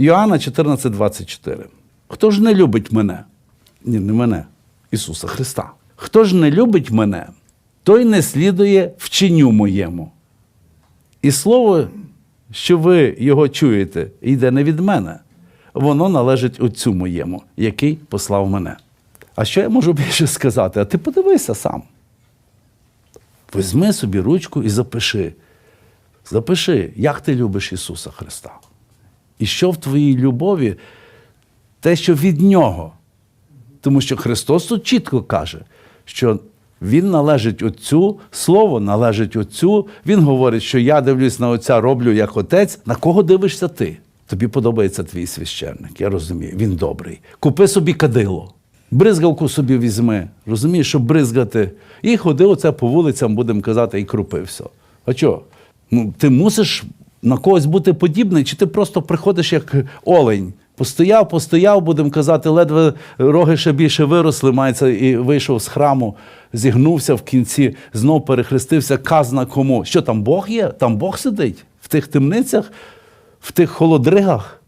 Йоанна 14, 24. Хто ж не любить мене? Ні, не мене, Ісуса Христа. Хто ж не любить мене, той не слідує вченню моєму. І слово, що ви його чуєте, йде не від мене. Воно належить Отцю моєму, який послав мене. А що я можу більше сказати? А ти подивися сам. Візьми собі ручку і запиши. Запиши, як ти любиш Ісуса Христа. І що в твоїй любові, те, що від Нього. Тому що Христос тут чітко каже, що Він належить Отцю, Слово належить Отцю. Він говорить, що я дивлюсь на Отця, роблю як Отець. На кого дивишся ти? Тобі подобається твій священник, я розумію, він добрий. Купи собі кадило, бризгалку собі візьми, розумієш, щоб бризгати. І ходи оце по вулицям, будемо казати, і крупився. А чого? Ну, ти мусиш на когось бути подібний, чи ти просто приходиш як олень? Постояв, постояв, будемо казати, ледве роги ще більше виросли, мається, і вийшов з храму, зігнувся в кінці, знов перехрестився, казна кому. Що там Бог є? Там Бог сидить в тих темницях, в тих холодригах.